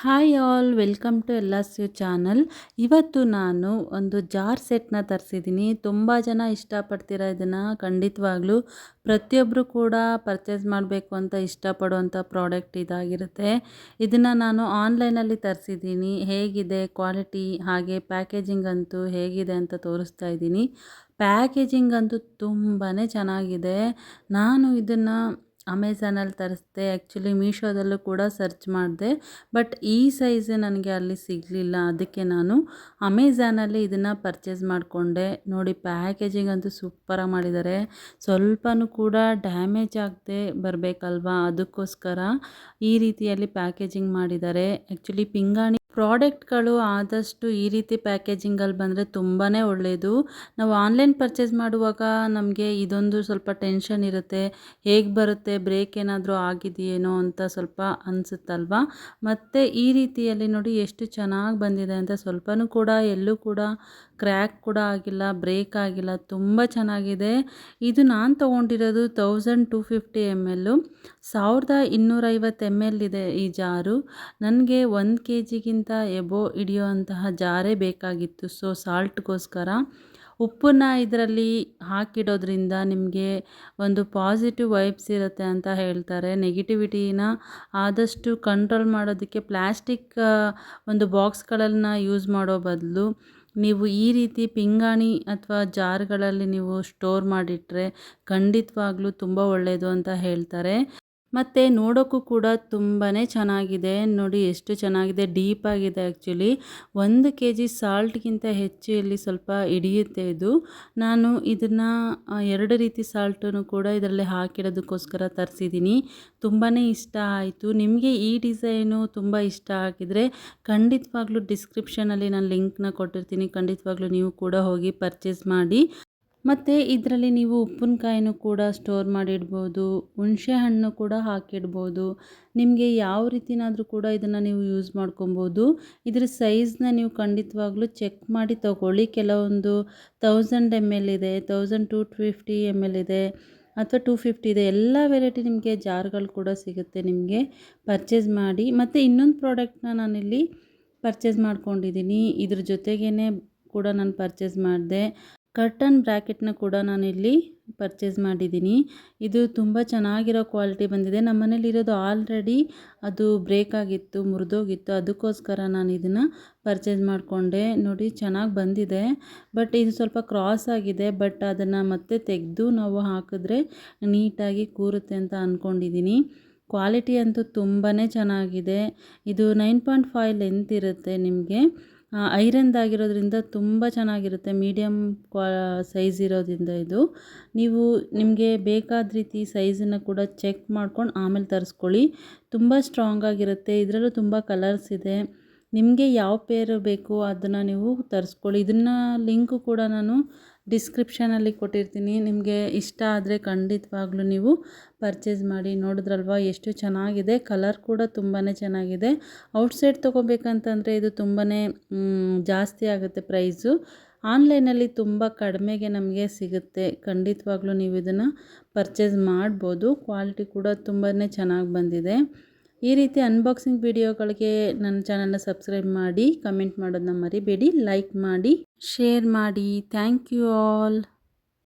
Hi all, welcome to ಎಲ್ಲಾಸ್ ಯು channel. ಇವತ್ತು ನಾನು ಒಂದು ಜಾರ್ ಸೆಟ್ನ ತರಿಸಿದ್ದೀನಿ. ತುಂಬ ಜನ ಇಷ್ಟಪಡ್ತೀರ ಇದನ್ನು? ಖಂಡಿತವಾಗ್ಲೂ. ಪ್ರತಿಯೊಬ್ಬರು ಕೂಡ ಪರ್ಚೇಸ್ ಮಾಡಬೇಕು ಅಂತ ಇಷ್ಟಪಡುವಂಥ ಪ್ರಾಡಕ್ಟ್ ಇದಾಗಿರುತ್ತೆ. ಇದನ್ನು ನಾನು ಆನ್ಲೈನಲ್ಲಿ ತರಿಸಿದ್ದೀನಿ. ಹೇಗಿದೆ? ಕ್ವಾಲಿಟಿ ಹಾಗೆ ಪ್ಯಾಕೇಜಿಂಗ್ ಅಂತೂ ಹೇಗಿದೆ ಅಂತ ತೋರಿಸ್ತಾ ಇದ್ದೀನಿ. ಪ್ಯಾಕೇಜಿಂಗ್ ಅಂತೂ ತುಂಬಾ ಚೆನ್ನಾಗಿದೆ. ನಾನು ಇದನ್ನು ಅಮೆಝಾನಲ್ಲಿ ತರಿಸ್ದೆ ಆ್ಯಕ್ಚುಲಿ ಮೀಶೋದಲ್ಲೂ ಕೂಡ ಸರ್ಚ್ ಮಾಡಿದೆ. ಬಟ್ ಈ ಸೈಜ್ ನನಗೆ ಅಲ್ಲಿ ಸಿಗಲಿಲ್ಲ. ಅದಕ್ಕೆ ನಾನು ಅಮೆಝಾನಲ್ಲಿ ಇದನ್ನು ಪರ್ಚೇಸ್ ಮಾಡಿಕೊಂಡೆ. ನೋಡಿ ಪ್ಯಾಕೇಜಿಂಗ್ ಅಂತೂ ಸೂಪರಾಗಿ ಮಾಡಿದ್ದಾರೆ ಸ್ವಲ್ಪನೂ ಕೂಡ ಡ್ಯಾಮೇಜ್ ಆಗದೆ ಬರಬೇಕಲ್ವಾ? ಅದಕ್ಕೋಸ್ಕರ ಈ ರೀತಿಯಲ್ಲಿ ಪ್ಯಾಕೇಜಿಂಗ್ ಮಾಡಿದ್ದಾರೆ ಆ್ಯಕ್ಚುಲಿ ಪಿಂಗಾಣಿ ಪ್ರಾಡಕ್ಟ್ಗಳು ಆದಷ್ಟು ಈ ರೀತಿ ಪ್ಯಾಕೇಜಿಂಗಲ್ಲಿ ಬಂದರೆ ತುಂಬಾ ಒಳ್ಳೆಯದು. ನಾವು ಆನ್ಲೈನ್ ಪರ್ಚೇಸ್ ಮಾಡುವಾಗ ನಮಗೆ ಇದೊಂದು ಸ್ವಲ್ಪ ಟೆನ್ಷನ್ ಇರುತ್ತೆ. ಹೇಗೆ ಬರುತ್ತೆ, ಬ್ರೇಕ್ ಏನಾದರೂ ಆಗಿದೆಯೇನೋ ಅಂತ ಸ್ವಲ್ಪ ಅನಿಸುತ್ತಲ್ವಾ? ಮತ್ತು ಈ ರೀತಿಯಲ್ಲಿ ನೋಡಿ ಎಷ್ಟು ಚೆನ್ನಾಗಿ ಬಂದಿದೆ ಅಂತ ಸ್ವಲ್ಪನೂ ಕೂಡ, ಎಲ್ಲೂ ಕೂಡ ಕ್ರ್ಯಾಕ್ ಕೂಡ ಆಗಿಲ್ಲ, ಬ್ರೇಕ್ ಆಗಿಲ್ಲ, ತುಂಬ ಚೆನ್ನಾಗಿದೆ. ಇದು ನಾನು ತೊಗೊಂಡಿರೋದು thousand two fifty ml ಸಾವಿರದ ಇನ್ನೂರೈವತ್ತು ಎಂ ಎಲ್ ಇದೆ ಈ ಜಾರು. ನನಗೆ ಒಂದು ಕೆ ಜಿಗಿಂತ ಎಬೋ ಹಿಡಿಯುವಂತಹ ಜಾರೇ ಬೇಕಾಗಿತ್ತು. ಸೊ, ಸಾಲ್ಟ್ಗೋಸ್ಕರ ಉಪ್ಪನ್ನ ಇದರಲ್ಲಿ ಹಾಕಿಡೋದ್ರಿಂದ ನಿಮಗೆ ಒಂದು ಪಾಸಿಟಿವ್ ವೈಬ್ಸ್ ಇರುತ್ತೆ ಅಂತ ಹೇಳ್ತಾರೆ. ನೆಗೆಟಿವಿಟಿನ ಆದಷ್ಟು ಕಂಟ್ರೋಲ್ ಮಾಡೋದಕ್ಕೆ ಪ್ಲ್ಯಾಸ್ಟಿಕ್ ಒಂದು ಬಾಕ್ಸ್ಗಳನ್ನು ಯೂಸ್ ಮಾಡೋ ಬದಲು ನೀವು ಈ ರೀತಿ ಪಿಂಗಾಣಿ ಅಥವಾ ಜಾರ್ಗಳಲ್ಲಿ ನೀವು ಸ್ಟೋರ್ ಮಾಡಿಟ್ಟರೆ ಖಂಡಿತವಾಗ್ಲೂ ತುಂಬ ಒಳ್ಳೆಯದು ಅಂತ ಹೇಳ್ತಾರೆ. ಮತ್ತು ನೋಡೋಕ್ಕೂ ಕೂಡ ತುಂಬಾ ಚೆನ್ನಾಗಿದೆ. ನೋಡಿ ಎಷ್ಟು ಚೆನ್ನಾಗಿದೆ. ಡೀಪಾಗಿದೆ ಆ್ಯಕ್ಚುಲಿ ಒಂದು ಕೆ ಜಿ ಸಾಲ್ಟ್ಗಿಂತ ಹೆಚ್ಚು ಇಲ್ಲಿ ಸ್ವಲ್ಪ ಹಿಡಿಯುತ್ತೆ ಇದು. ನಾನು ಇದನ್ನು ಎರಡು ರೀತಿ ಸಾಲ್ಟನ್ನು ಕೂಡ ಇದರಲ್ಲಿ ಹಾಕಿಡೋದಕ್ಕೋಸ್ಕರ ತರಿಸಿದ್ದೀನಿ. ತುಂಬಾ ಇಷ್ಟ ಆಯಿತು. ನಿಮಗೆ ಈ ಡಿಸೈನು ತುಂಬ ಇಷ್ಟ ಆಗಿದರೆ ಖಂಡಿತವಾಗ್ಲೂ ಡಿಸ್ಕ್ರಿಪ್ಷನಲ್ಲಿ ನಾನು ಲಿಂಕ್ನ ಕೊಟ್ಟಿರ್ತೀನಿ. ಖಂಡಿತವಾಗ್ಲೂ ನೀವು ಕೂಡ ಹೋಗಿ ಪರ್ಚೇಸ್ ಮಾಡಿ. ಮತ್ತು ಇದರಲ್ಲಿ ನೀವು ಉಪ್ಪಿನಕಾಯಿನೂ ಕೂಡ ಸ್ಟೋರ್ ಮಾಡಿಡ್ಬೋದು ಹುಣಸೆ ಹಣ್ಣು ಕೂಡ ಹಾಕಿಡ್ಬೋದು. ನಿಮಗೆ ಯಾವ ರೀತಿನಾದರೂ ಕೂಡ ಇದನ್ನು ನೀವು ಯೂಸ್ ಮಾಡ್ಕೊಬೋದು. ಇದ್ರ ಸೈಜ್ನ ನೀವು ಖಂಡಿತವಾಗ್ಲೂ ಚೆಕ್ ಮಾಡಿ ತಗೊಳ್ಳಿ. ಕೆಲವೊಂದು ತೌಸಂಡ್ ಎಂ ಎಲ್ ಇದೆ thousand two fifty M L ಇದೆ, ಅಥವಾ ಟೂ ಫಿಫ್ಟಿ ಇದೆ, ಎಲ್ಲ ವೆರೈಟಿ ನಿಮಗೆ ಜಾರ್ಗಳು ಕೂಡ ಸಿಗುತ್ತೆ ನಿಮಗೆ ಪರ್ಚೇಸ್ ಮಾಡಿ. ಮತ್ತು ಇನ್ನೊಂದು ಪ್ರಾಡಕ್ಟ್ನ ನಾನಿಲ್ಲಿ ಪರ್ಚೇಸ್ ಮಾಡ್ಕೊಂಡಿದ್ದೀನಿ ಇದ್ರ ಜೊತೆಗೇ ಕೂಡ ನಾನು ಪರ್ಚೇಸ್ ಮಾಡಿದೆ. ಕರ್ಟನ್ ಬ್ರ್ಯಾಕೆಟ್ನ ಕೂಡ ನಾನಿಲ್ಲಿ ಪರ್ಚೇಸ್ ಮಾಡಿದ್ದೀನಿ. ಇದು ತುಂಬ ಚೆನ್ನಾಗಿರೋ ಕ್ವಾಲಿಟಿ ಬಂದಿದೆ. ನಮ್ಮ ಮನೇಲಿರೋದು ಆಲ್ರೆಡಿ ಅದು ಬ್ರೇಕ್ ಆಗಿತ್ತು, ಮುರಿದೋಗಿತ್ತು. ಅದಕ್ಕೋಸ್ಕರ ನಾನು ಇದನ್ನು ಪರ್ಚೇಸ್ ಮಾಡಿಕೊಂಡೆ. ನೋಡಿ, ಚೆನ್ನಾಗಿ ಬಂದಿದೆ. ಬಟ್ ಇದು ಸ್ವಲ್ಪ ಕ್ರಾಸ್ ಆಗಿದೆ. ಬಟ್ ಅದನ್ನು ಮತ್ತೆ ತೆಗೆದು ನಾವು ಹಾಕಿದ್ರೆ ನೀಟಾಗಿ ಕೂರುತ್ತೆ ಅಂತ ಅಂದ್ಕೊಂಡಿದ್ದೀನಿ ಕ್ವಾಲಿಟಿ ಅಂತೂ ತುಂಬಾ ಚೆನ್ನಾಗಿದೆ. ಇದು ನೈನ್ ಪಾಯಿಂಟ್ ಫೈವ್ ಲೆಂತ್ ಇರುತ್ತೆ ನಿಮಗೆ. ಐರನ್ದಾಗಿರೋದ್ರಿಂದ ತುಂಬ ಚೆನ್ನಾಗಿರುತ್ತೆ. ಮೀಡಿಯಮ್ ಕ್ವಾ, ಸೈಜ್ ಇರೋದ್ರಿಂದ ಇದು. ನೀವು ನಿಮಗೆ ಬೇಕಾದ ರೀತಿ ಸೈಜನ್ನು ಕೂಡ ಚೆಕ್ ಮಾಡ್ಕೊಂಡು ಆಮೇಲೆ ತರಿಸ್ಕೊಳ್ಳಿ. ತುಂಬ ಸ್ಟ್ರಾಂಗಾಗಿರುತ್ತೆ ಇದರಲ್ಲೂ ತುಂಬ ಕಲರ್ಸ್ ಇದೆ. ನಿಮಗೆ ಯಾವ ಪೇರ್ ಬೇಕು, ಅದನ್ನು ನೀವು ತರಿಸ್ಕೊಳ್ಳಿ. ಇದನ್ನು ಲಿಂಕು ಕೂಡ ನಾನು ಡಿಸ್ಕ್ರಿಪ್ಷನಲ್ಲಿ ಕೊಟ್ಟಿರ್ತೀನಿ. ನಿಮಗೆ ಇಷ್ಟ ಆದರೆ ಖಂಡಿತವಾಗ್ಲೂ ನೀವು ಪರ್ಚೇಸ್ ಮಾಡಿ ನೋಡಿದ್ರಲ್ವ? ಎಷ್ಟು ಚೆನ್ನಾಗಿದೆ? ಕಲರ್ ಕೂಡ ತುಂಬಾ ಚೆನ್ನಾಗಿದೆ. ಔಟ್ಸೈಡ್ ತೊಗೋಬೇಕಂತಂದರೆ ಇದು ತುಂಬಾ ಜಾಸ್ತಿ ಆಗುತ್ತೆ ಪ್ರೈಸು ಆನ್ಲೈನಲ್ಲಿ ತುಂಬ ಕಡಿಮೆಗೆ ನಮಗೆ ಸಿಗುತ್ತೆ. ಖಂಡಿತವಾಗ್ಲೂ ನೀವು ಇದನ್ನು ಪರ್ಚೇಸ್ ಮಾಡ್ಬೋದು. ಕ್ವಾಲಿಟಿ ಕೂಡ ತುಂಬಾ ಚೆನ್ನಾಗಿ ಬಂದಿದೆ. ಈ ರೀತಿ ಅನ್ಬಾಕ್ಸಿಂಗ್ ವಿಡಿಯೋಗಳಿಗೆ ನನ್ನ ಚಾನಲ್ನ ಸಬ್ಸ್ಕ್ರೈಬ್ ಮಾಡಿ ಕಮೆಂಟ್ ಮಾಡೋದನ್ನ ಮರಿಬೇಡಿ ಲೈಕ್ ಮಾಡಿ ಶೇರ್ ಮಾಡಿ. Thank you all